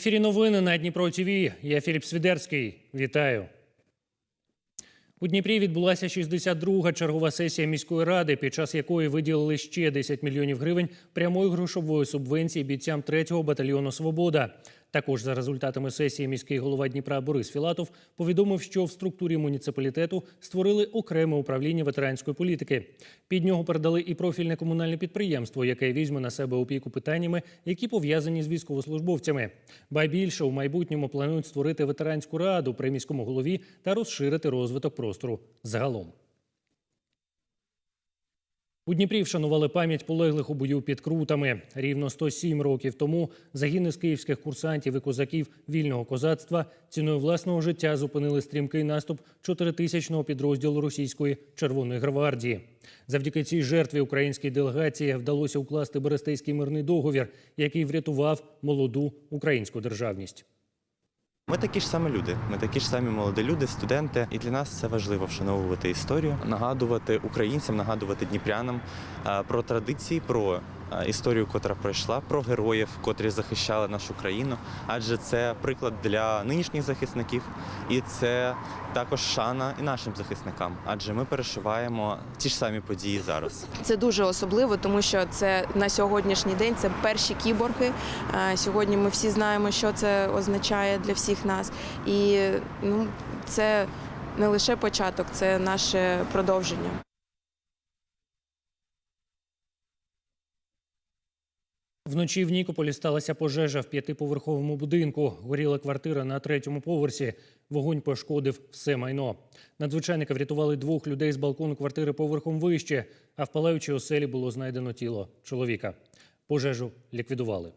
Ефірі новини на Дніпро ТВ. Я Філіп Свідерський. Вітаю. У Дніпрі відбулася 62-га чергова сесія міської ради, під час якої виділили ще 10 мільйонів гривень прямої грошової субвенції бійцям 3-го батальйону Свобода. Також за результатами сесії міський голова Дніпра Борис Філатов повідомив, що в структурі муніципалітету створили окреме управління ветеранської політики. Під нього передали і профільне комунальне підприємство, яке візьме на себе опіку питаннями, які пов'язані з військовослужбовцями. Ба більше у майбутньому планують створити ветеранську раду при міському голові та розширити розвиток простору загалом. У Дніпрі вшанували пам'ять полеглих у бою під крутами. Рівно 107 років тому загін з київських курсантів і козаків вільного козацтва ціною власного життя зупинили стрімкий наступ чотиритисячного підрозділу російської Червоної гвардії. Завдяки цій жертві українській делегації вдалося укласти Берестейський мирний договір, який врятував молоду українську державність. Ми такі ж самі люди. Ми такі ж самі молоді люди, студенти, і для нас це важливо вшановувати історію, нагадувати українцям, нагадувати дніпрянам е, про традиції, про історію, котра пройшла, про героїв, котрі захищали нашу країну. Адже це приклад для нинішніх захисників, і це також шана і нашим захисникам. Адже ми переживаємо ті ж самі події зараз. Це дуже особливо, тому що це на сьогоднішній день це перші кіборги. Е, Сьогодні ми всі знаємо, що це означає для всіх нас. І ну, це не лише початок, це наше продовження. Вночі в Нікополі сталася пожежа в п'ятиповерховому будинку. Горіла квартира на третьому поверсі. Вогонь пошкодив все майно. Надзвичайника врятували двох людей з балкону квартири поверхом вище, а в палаючій оселі було знайдено тіло чоловіка. Пожежу ліквідували.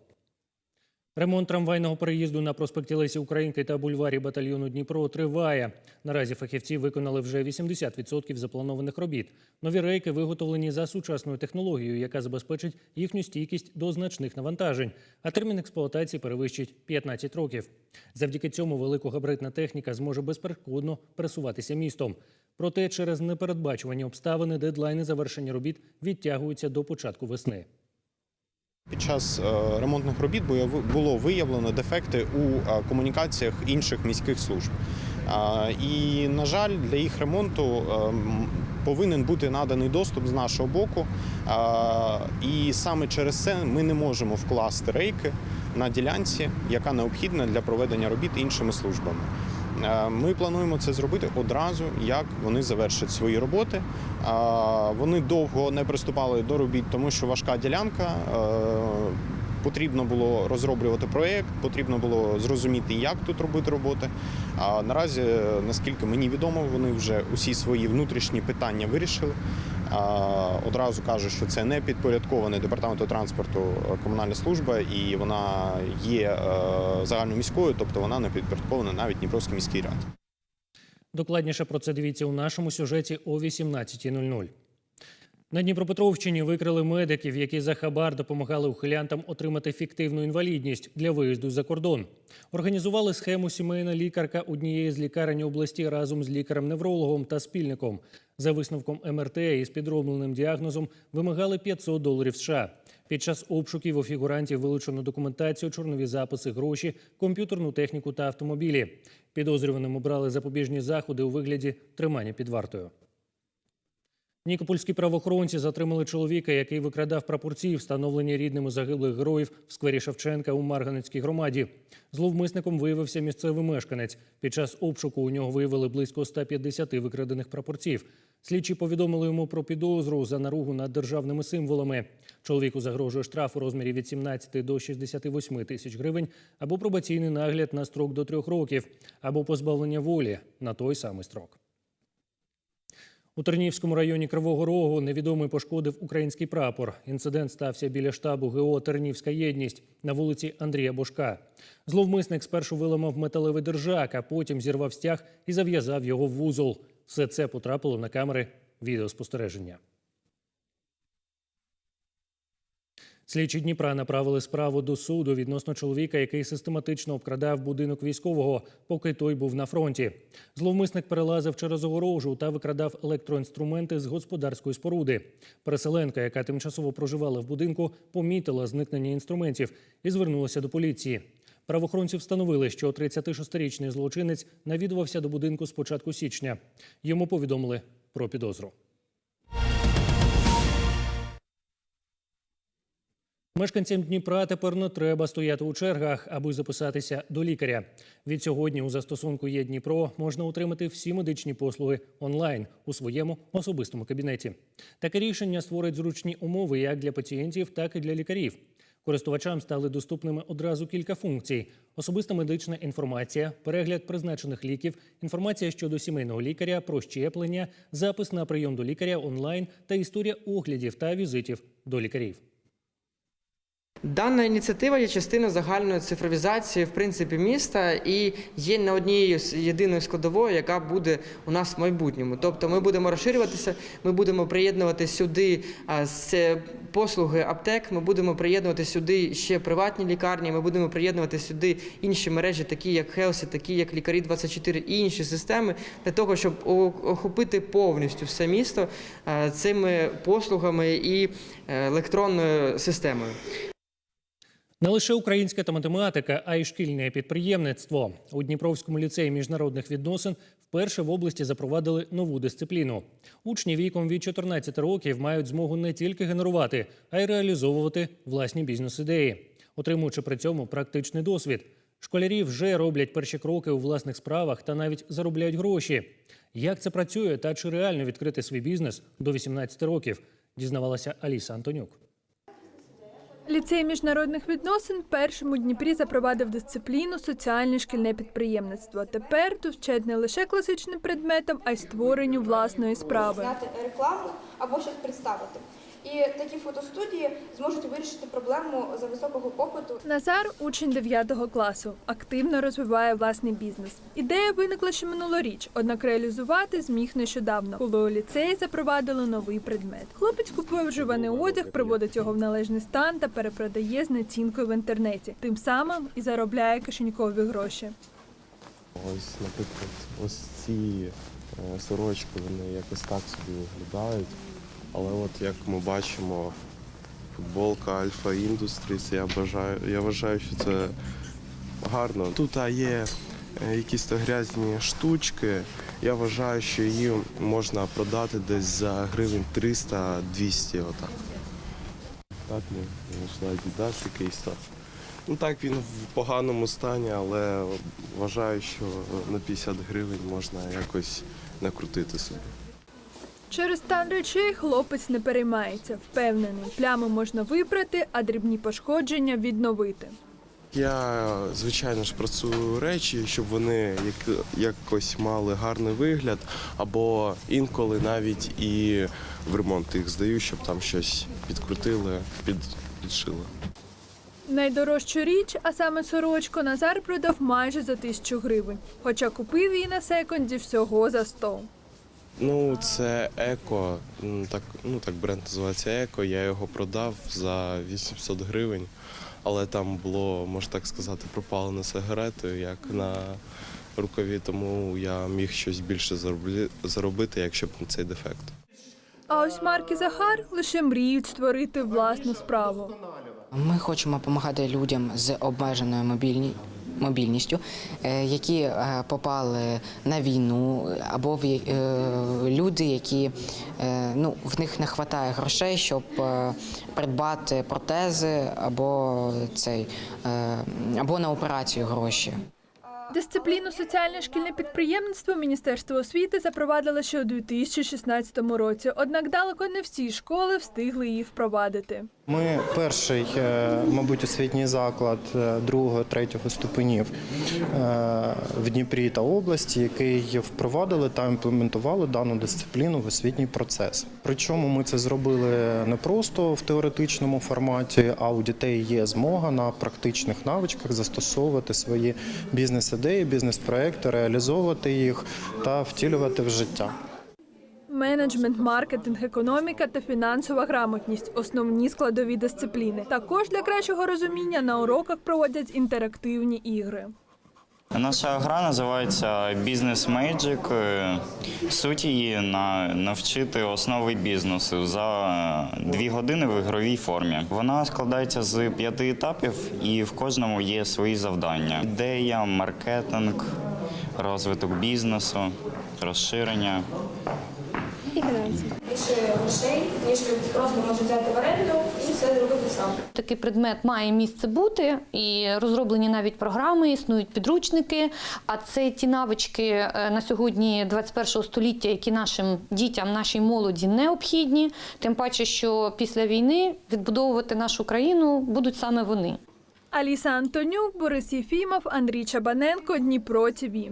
Ремонт трамвайного переїзду на проспекті Лесі Українки та бульварі батальйону Дніпро триває. Наразі фахівці виконали вже 80% запланованих робіт. Нові рейки виготовлені за сучасною технологією, яка забезпечить їхню стійкість до значних навантажень, а термін експлуатації перевищить 15 років. Завдяки цьому великогабаритна техніка зможе безперешкодно пересуватися містом. Проте через непередбачувані обставини дедлайни завершення робіт відтягуються до початку весни. Під час е, ремонтних робіт було- виявлено дефекти у е, комунікаціях інших міських служб. І, на жаль, для їх ремонту е, повинен бути наданий доступ з нашого боку. І саме через це ми не можемо вкласти рейки на ділянці, яка необхідна для проведення робіт іншими службами. Е, Ми плануємо це зробити одразу, як вони завершать свої роботи. Вони довго не приступали до робіт, тому що важка ділянка. е, Потрібно було розроблювати проєкт, потрібно було зрозуміти, як тут робити роботи. А наразі, е, наскільки мені відомо, вони вже усі свої внутрішні питання вирішили. Одразу кажу, що це не підпорядкована департаменту транспорту е, комунальна служба, і вона є е, загальноміською, тобто вона не підпорядкована навіть Дніпровській міській раді. Докладніше про це дивіться у нашому сюжеті о 18.00. На Дніпропетровщині викрили медиків, які за хабар допомагали ухилянтам отримати фіктивну інвалідність для виїзду за кордон. Організували схему сімейна лікарка однієї з лікарень області разом з лікарем-неврологом та спільником. За висновком МРТ із підробленим діагнозом вимагали 500 доларів США. Під час обшуків у фігурантів вилучено документацію, чорнові записи, гроші, комп'ютерну техніку та автомобілі. Підозрюваним обрали запобіжні заходи у вигляді тримання під вартою. Нікопольські правоохоронці затримали чоловіка, який викрадав прапорці, встановлені рідними загиблих героїв в сквері Шевченка у Марганецькій громаді. Зловмисником виявився місцевий мешканець. Під час обшуку у нього виявили близько 150 викрадених прапорців. Слідчі повідомили йому про підозру за наругу над державними символами. Чоловіку загрожує штраф у розмірі від 17 до 68 тисяч гривень або пробаційний нагляд на строк до трьох років, або позбавлення волі на той самий строк. У Тернівському районі Кривого Рогу невідомий пошкодив український прапор. Інцидент стався біля штабу ГО Тернівська єдність на вулиці Андрія Бошка. Зловмисник спершу виламав металевий держак, а потім зірвав стяг і зав'язав його в вузол. Все це потрапило на камери відеоспостереження. Слідчі Дніпра направили справу до суду відносно чоловіка, який систематично обкрадав будинок військового, поки той був на фронті. Зловмисник перелазив через огорожу та викрадав електроінструменти з господарської споруди. Переселенка, яка тимчасово проживала в будинку, помітила зникнення інструментів і звернулася до поліції. Правоохоронці встановили, що 36-річний злочинець навідувався до будинку з початку січня. Йому повідомили про підозру. Мешканцям Дніпра тепер не треба стояти у чергах, аби записатися до лікаря. Від сьогодні у застосунку є Дніпро можна отримати всі медичні послуги онлайн у своєму особистому кабінеті. Таке рішення створить зручні умови як для пацієнтів, так і для лікарів. Користувачам стали доступними одразу кілька функцій: особиста медична інформація, перегляд призначених ліків, інформація щодо сімейного лікаря, про щеплення, запис на прийом до лікаря онлайн та історія оглядів та візитів до лікарів. Дана ініціатива є частиною загальної цифровізації в принципі міста і є не однією єдиною складовою, яка буде у нас в майбутньому. Тобто ми будемо розширюватися, ми будемо приєднувати сюди з послуги аптек, ми будемо приєднувати сюди ще приватні лікарні, ми будемо приєднувати сюди інші мережі, такі як Хелсі, такі як лікарі 24 і інші системи, для того, щоб охопити повністю все місто цими послугами і е, електронною системою. Не лише українська та математика, а й шкільне підприємництво. У Дніпровському ліцеї міжнародних відносин вперше в області запровадили нову дисципліну. Учні віком від 14 років мають змогу не тільки генерувати, а й реалізовувати власні бізнес-ідеї, отримуючи при цьому практичний досвід. Школярі вже роблять перші кроки у власних справах та навіть заробляють гроші. Як це працює та чи реально відкрити свій бізнес до 18 років, дізнавалася Аліса Антонюк. Ліцей міжнародних відносин першим у Дніпрі запровадив дисципліну соціальне шкільне підприємництво. Тепер тут вчать не лише класичним предметам, а й створенню власної справи. зняти рекламу або щось представити. І такі фотостудії зможуть вирішити проблему за високого попиту. Назар, учень 9 класу, активно розвиває власний бізнес. Ідея виникла ще минулоріч, однак реалізувати зміг нещодавно, коли у ліцеї запровадили новий предмет. Хлопець купує вживаний одяг, приводить його в належний стан та перепродає з націнкою в інтернеті. Тим самим і заробляє кишенькові гроші. Ось, наприклад, ось ці е, сорочки, вони якось так собі виглядають. Але от як ми бачимо, футболка Альфа Industries, я бажаю, я вважаю, що це гарно. Тут є е, якісь то грязні штучки. Я вважаю, що її можна продати десь за гривень 300-200 отак. Так, ми знайшли Adidas якийсь так. Ну так, він в поганому стані, але вважаю, що на 50 гривень можна якось накрутити собі. Через стан речей хлопець не переймається. Впевнений, плями можна випрати, а дрібні пошкодження відновити. Я, звичайно ж, працюю речі, щоб вони як, якось мали гарний вигляд, або інколи навіть і в ремонт їх здаю, щоб там щось підкрутили, під, підшили. Найдорожчу річ, а саме сорочку, Назар продав майже за тисячу гривень, хоча купив її на секунді всього за 100. Ну, це еко, так, ну так бренд називається еко. Я його продав за 800 гривень, але там було, можна так сказати, пропалено сигаретою, як на рукаві, тому я міг щось більше заробити, якщо б не цей дефект. А ось Марк і Захар лише мріють створити власну справу. Ми хочемо допомагати людям з обмеженою мобільні, мобільністю, е, які е, попали на війну, або е, люди, які ну, в них не вистачає грошей, щоб придбати протези або цей або на операцію гроші. Дисципліну соціальне шкільне підприємництво Міністерство освіти запровадило ще у 2016 році. Однак далеко не всі школи встигли її впровадити. Ми перший, е, мабуть, освітній заклад е, другого, третього ступенів е, в Дніпрі та області, який впровадили та імплементували дану дисципліну в освітній процес. Причому ми це зробили не просто в теоретичному форматі, а у дітей є змога на практичних навичках застосовувати свої бізнес-ідеї, бізнес-проекти, реалізовувати їх та втілювати в життя. Менеджмент, маркетинг, економіка та фінансова грамотність основні складові дисципліни. Також для кращого розуміння на уроках проводять інтерактивні ігри. Наша гра називається Бізнес. Е, Суть її на навчити основи бізнесу за дві години в ігровій формі. Вона складається з п'яти етапів, і в кожному є свої завдання: ідея, маркетинг, розвиток бізнесу, розширення. Більше грошей, ніж люди просто можуть взяти в оренду і все зробити сам. Такий предмет має місце бути, і розроблені навіть програми, існують підручники. А це ті навички е, на сьогодні 21 століття, які нашим дітям, нашій молоді необхідні. Тим паче, що після війни відбудовувати нашу країну будуть саме вони. Аліса Антонюк, Борис Єфімов, Андрій Чабаненко, Дніпро ТІВІ.